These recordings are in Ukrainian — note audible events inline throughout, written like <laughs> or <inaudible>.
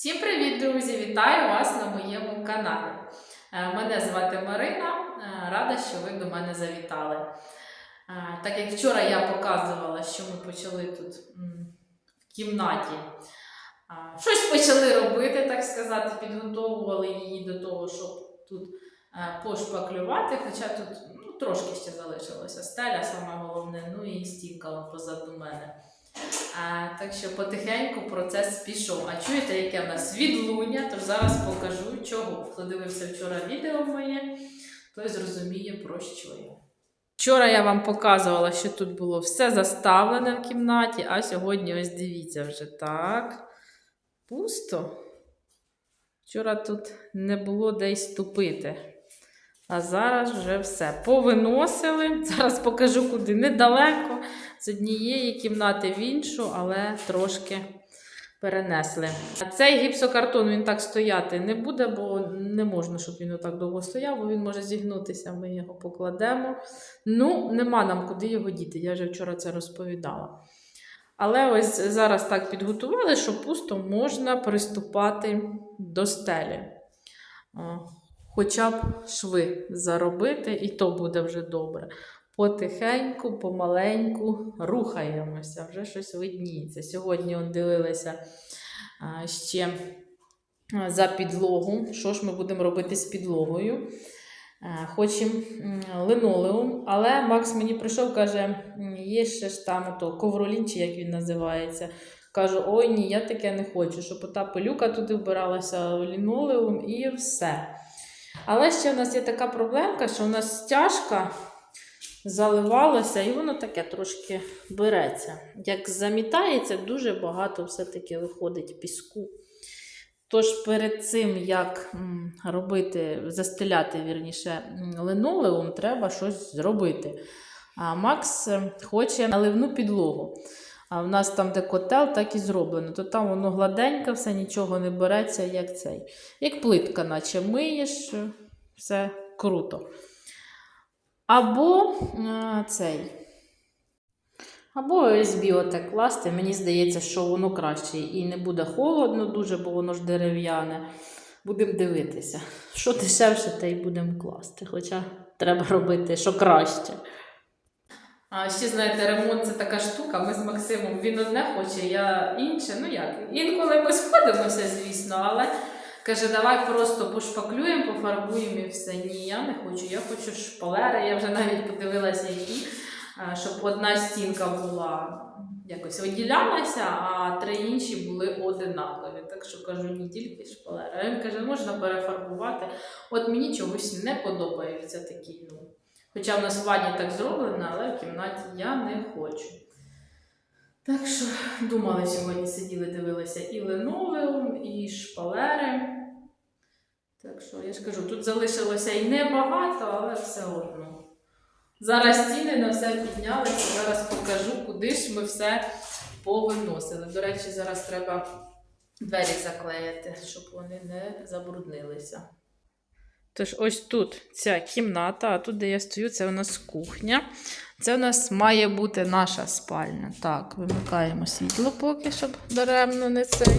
Всім привіт, друзі! Вітаю вас на моєму каналі. Е, Мене звати Марина. Е, Рада, що ви до мене завітали. Е, Так як вчора я показувала, що ми почали тут в кімнаті щось почали робити, так сказати, підготовували її до того, щоб тут пошпаклювати, хоча тут ну, трошки ще залишилося стеля, саме головне, ну і стінка позаду мене. Так що потихеньку процес пішов. А чуєте, яке в нас відлуння, тож зараз покажу чого. Хто дивився вчора відео моє, той зрозуміє про що я. Вчора я вам показувала, що тут було все заставлене в кімнаті, а сьогодні ось дивіться вже так. Пусто. Вчора тут не було де й ступити. А зараз вже все. Повиносили. Зараз покажу куди недалеко. З однієї кімнати в іншу, але трошки перенесли. Цей гіпсокартон він так стояти не буде, бо не можна, щоб він отак довго стояв, бо він може зігнутися. Ми його покладемо. Ну, нема нам куди його діти. Я вже вчора це розповідала. Але ось зараз так підготували, що пусто можна приступати до стелі. Хоча б шви заробити, і то буде вже добре. Потихеньку, помаленьку рухаємося, вже щось видніється. Сьогодні от дивилися ще за підлогу. Що ж ми будемо робити з підлогою? Хочемо линолеум, але Макс мені прийшов, каже, є ще ж там то ковролін, чи як він називається. Кажу, ой ні, я таке не хочу, щоб ота пилюка туди вбиралася лінолеум і все. Але ще в нас є така проблемка, що у нас стяжка заливалася, і воно таке трошки береться. Як замітається, дуже багато все-таки виходить піску. Тож перед цим, як робити, застеляти вірніше, линолеум, треба щось зробити. А Макс хоче наливну підлогу. А в нас там, де котел, так і зроблено. То там воно гладеньке, все нічого не береться, як цей. Як плитка, наче миєш, все круто. Або е, цей. Або ОСБ отак класти. Мені здається, що воно краще і не буде холодно дуже, бо воно ж дерев'яне. Будемо дивитися. Що дешевше, те й будемо класти. Хоча треба робити, що краще. А ще, знаєте, ремонт це така штука. Ми з Максимом він одне хоче, я інше. Ну як? Інколи ми сходимося, звісно, але каже, давай просто пошпаклюємо, пофарбуємо і все. Ні, я не хочу. Я хочу шпалери. Я вже навіть подивилася, які, щоб одна стінка була якось виділялася, а три інші були одинакові. Так що кажу, ні тільки шпалери. А він каже, можна перефарбувати. От мені чогось не подобається такі. ну, Хоча в нас в ванні так зроблено, але в кімнаті я не хочу. Так що думали сьогодні, сиділи, дивилися і линолеум, і шпалери. Так що я ж кажу, тут залишилося і небагато, але все одно. Зараз ціни на все піднялися. Зараз покажу, куди ж ми все повиносили. До речі, зараз треба двері заклеїти, щоб вони не забруднилися. Тож ось тут ця кімната, а тут, де я стою, це у нас кухня. Це у нас має бути наша спальня. Так, вимикаємо світло поки, щоб даремно не цей.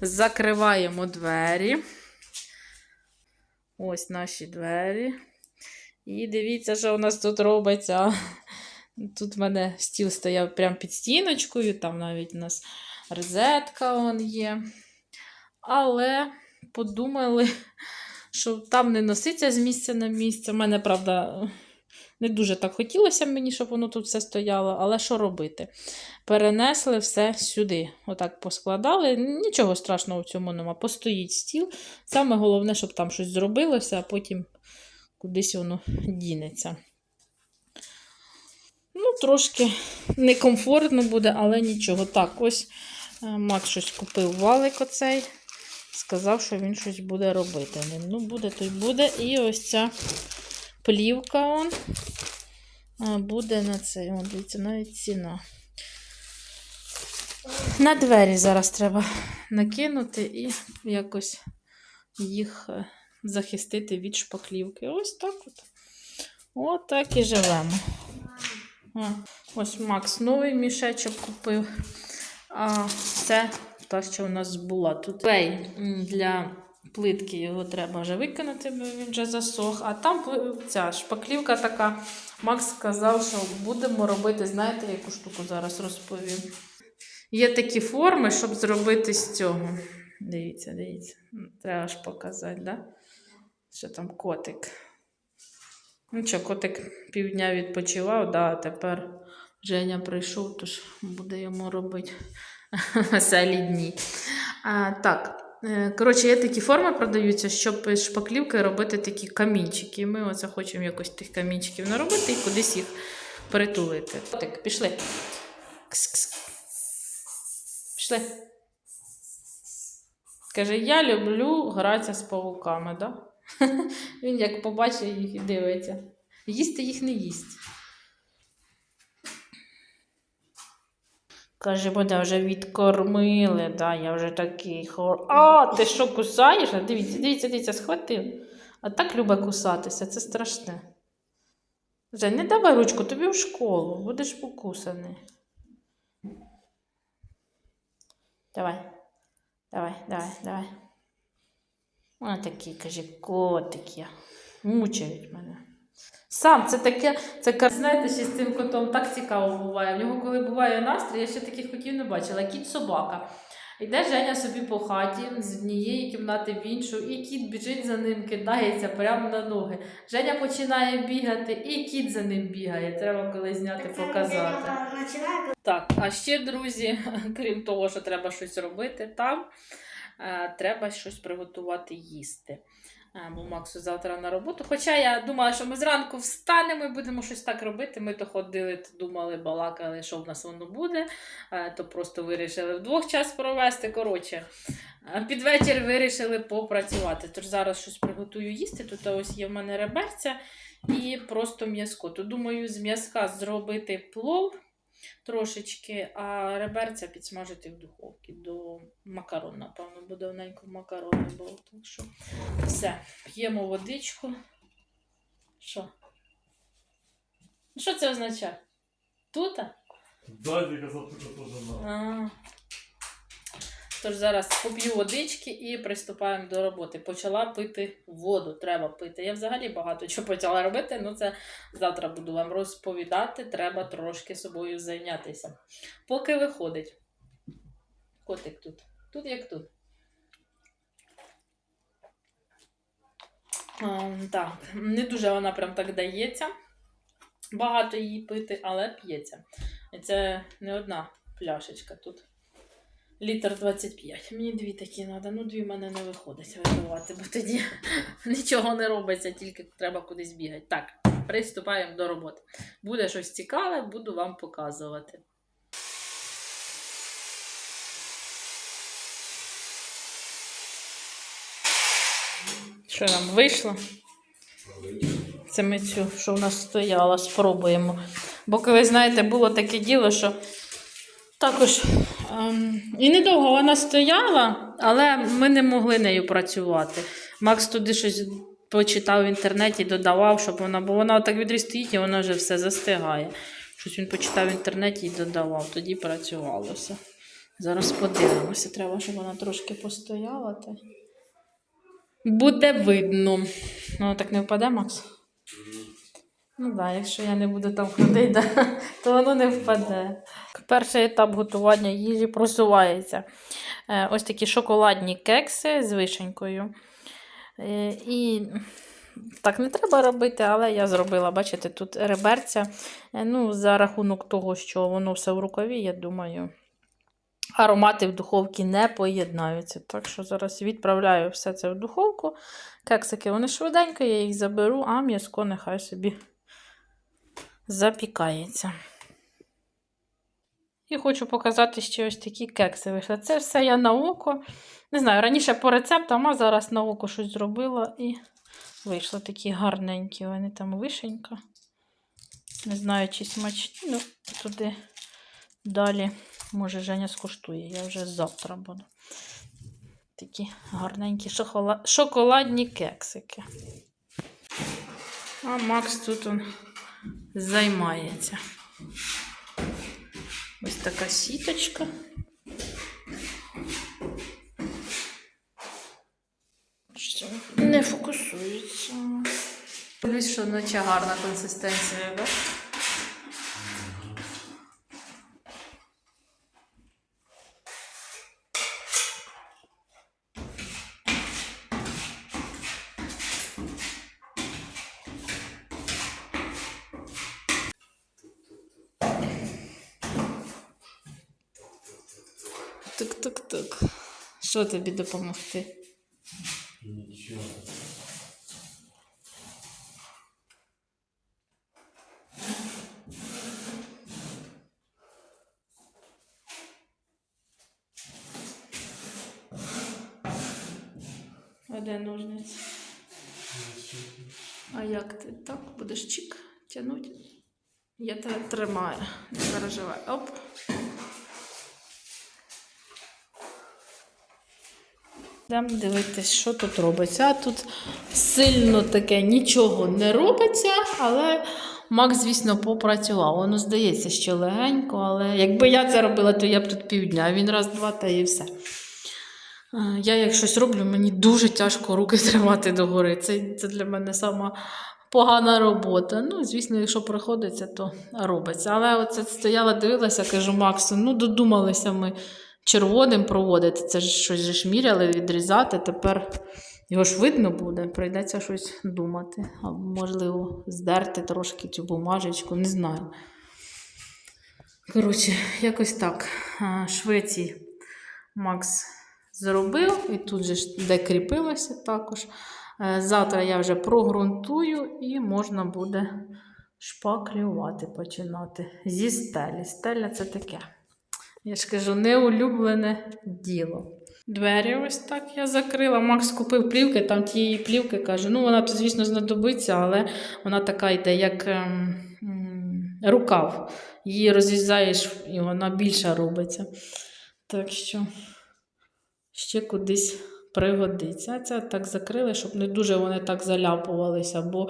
Закриваємо двері. Ось наші двері. І дивіться, що у нас тут робиться. Тут в мене стіл стояв прямо під стіночкою, там навіть у нас розетка є. Але подумали, що там не носиться з місця на місце. У мене, правда, не дуже так хотілося мені, щоб воно тут все стояло, але що робити? Перенесли все сюди. Отак поскладали. Нічого страшного в цьому нема. Постоїть стіл. Саме головне, щоб там щось зробилося, а потім кудись воно дінеться. Ну, трошки некомфортно буде, але нічого. Так, ось е, Макс щось купив валик оцей. Сказав, що він щось буде робити. Ну, буде, то й буде. І ось ця плівка он, буде на цей. О, дивіться, навіть ціна. На двері зараз треба накинути і якось їх е, захистити від шпаклівки. Ось так от. От так і живемо. Ось Макс новий мішечок купив. А це та, що у нас була. Тут клей для плитки його треба вже викинути, бо він вже засох. А там ця шпаклівка така. Макс сказав, що будемо робити, знаєте, яку штуку зараз розповім. Є такі форми, щоб зробити з цього. Дивіться, дивіться. Треба ж показати, да? Що там котик. Ну що, котик півдня відпочивав, да, а тепер Женя прийшов, тож буде йому робити <laughs> веселі дні. Так, е, коротше, є такі форми продаються, щоб із шпаклівки робити такі камінчики. Ми оце хочемо якось тих камінчиків наробити і кудись їх притулити. Так, пішли. Кс-кс. Пішли. Каже, я люблю гратися з павуками, да? <laughs> Він як побачить їх і дивиться. Їсти їх не їсть. Каже, мене вже відкормили, да, я вже такий хор. А, ти що кусаєш? Дивіться, дивіться, дивіться, схватив. А так любить кусатися, це страшне. Вже не давай ручку, тобі в школу, будеш покусаний. Давай, давай, давай, давай. Ось такий, каже, котик я. Мучають мене. Сам це таке, це знаєте, ще з цим котом так цікаво буває. В нього, коли буває настрій, я ще таких котів не бачила. Кіт собака. Йде Женя собі по хаті з однієї кімнати в іншу, і кіт біжить за ним, кидається прямо на ноги. Женя починає бігати, і кіт за ним бігає. Треба колись зняти, показати. Так, а ще, друзі, <laughs> крім того, що треба щось робити там, е, треба щось приготувати їсти. Е, Бо Максу завтра на роботу. Хоча я думала, що ми зранку встанемо і будемо щось так робити. Ми то ходили, то думали, балакали, що в нас воно буде, то просто вирішили вдвох час провести. Коротше, під вечір вирішили попрацювати. Тож зараз щось приготую їсти. Тут ось є в мене реберця і просто м'язко. То думаю, з м'язка зробити плов трошечки, а реберця підсмажити в духовці до макарон, напевно, бо давненько макарони було. Так що все, п'ємо водичку. Що? Що це означає? Тута? Да, тільки запитати теж на. Тож зараз поп'ю водички і приступаємо до роботи. Почала пити воду, треба пити. Я взагалі багато чого почала робити, ну це завтра буду вам розповідати. Треба трошки собою зайнятися. Поки виходить. Котик тут. Тут як тут. А, так, не дуже вона прям так дається. Багато її пити, але п'ється. І це не одна пляшечка тут. Літр 25. Мені дві такі треба. Ну, дві в мене не виходить випивати, бо тоді <laughs> нічого не робиться, тільки треба кудись бігати. Так, приступаємо до роботи. Буде щось цікаве, буду вам показувати. Що нам вийшло? Це ми цю, що в нас стояла, спробуємо. Бо коли, знаєте, було таке діло, що також ем, і недовго вона стояла, але ми не могли нею працювати. Макс туди щось почитав в інтернеті, додавав, щоб вона, бо вона так відріз стоїть і вона вже все застигає. Щось він почитав в інтернеті і додавав, тоді працювалося. Зараз подивимося, треба, щоб вона трошки постояла. Та... Буде видно. Ну, так не впаде, Макс? Ну так, да, якщо я не буду там ходити, <laughs> то воно не впаде. Перший етап готування їжі просувається. Е, Ось такі шоколадні кекси з вишенькою. Е, І так не треба робити, але я зробила, бачите, тут реберця. Е, Ну, за рахунок того, що воно все в рукаві, я думаю, аромати в духовці не поєднаються. Так що зараз відправляю все це в духовку. Кексики вони швиденько, я їх заберу, а м'язко нехай собі запікається. І хочу показати ще ось такі кекси вийшли. Це все я на око. Не знаю, раніше по рецептам, а зараз на око щось зробила і вийшло такі гарненькі. Вони там вишенька. Не знаю, чи смачні. Ну, туди далі. Може, Женя скуштує. Я вже завтра буду. Такі гарненькі шокола... шоколадні кексики. А Макс тут он займається. Ось така сіточка. Що не фокусується. Дивлюсь, що вночі гарна консистенція, так? Тук-тук-тук. Що тобі допомогти? Нічого. А де ножниці? А як ти так будеш чик тягнути? Я тебе тримаю. Не переживай. Оп. Йдемо дивитись, що тут робиться. Тут сильно таке нічого не робиться, але Макс, звісно, попрацював. Воно здається ще легенько, але якби я це робила, то я б тут півдня. Він раз, два та і все. Е, Я як щось роблю, мені дуже тяжко руки <laughs> тримати догори. Це, це для мене сама погана робота. Ну, звісно, якщо приходиться, то робиться. Але оце стояла, дивилася, кажу Максу, ну додумалися ми червоним проводити. Це ж щось же ж міряли, відрізати. Тепер його ж видно буде, прийдеться щось думати. А можливо, здерти трошки цю бумажечку, не знаю. Коротше, якось так. Швеції Макс зробив, і тут же де кріпилося також. Е, Завтра я вже прогрунтую і можна буде шпаклювати починати зі стелі. Стеля це таке. Я ж кажу, неулюблене діло. Двері ось так я закрила. Макс купив плівки, там тієї плівки каже, ну вона звісно, знадобиться, але вона така йде, як ем, м, рукав. Її розрізаєш, і вона більша робиться. Так що ще кудись пригодиться. Це так закрили, щоб не дуже вони так заляпувалися, бо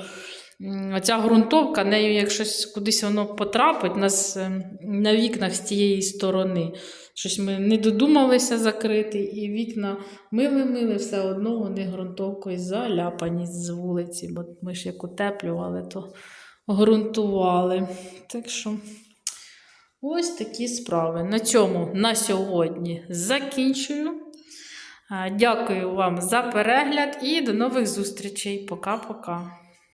оця ґрунтовка, нею, як щось кудись воно потрапить, нас ем, на вікнах з тієї сторони. Щось ми не додумалися закрити, і вікна мили-мили, все одно вони ґрунтовкою заляпані з вулиці, бо ми ж як утеплювали, то ґрунтували. Так що. Ось такі справи. На цьому на сьогодні закінчую. Дякую вам за перегляд і до нових зустрічей. Пока-пока.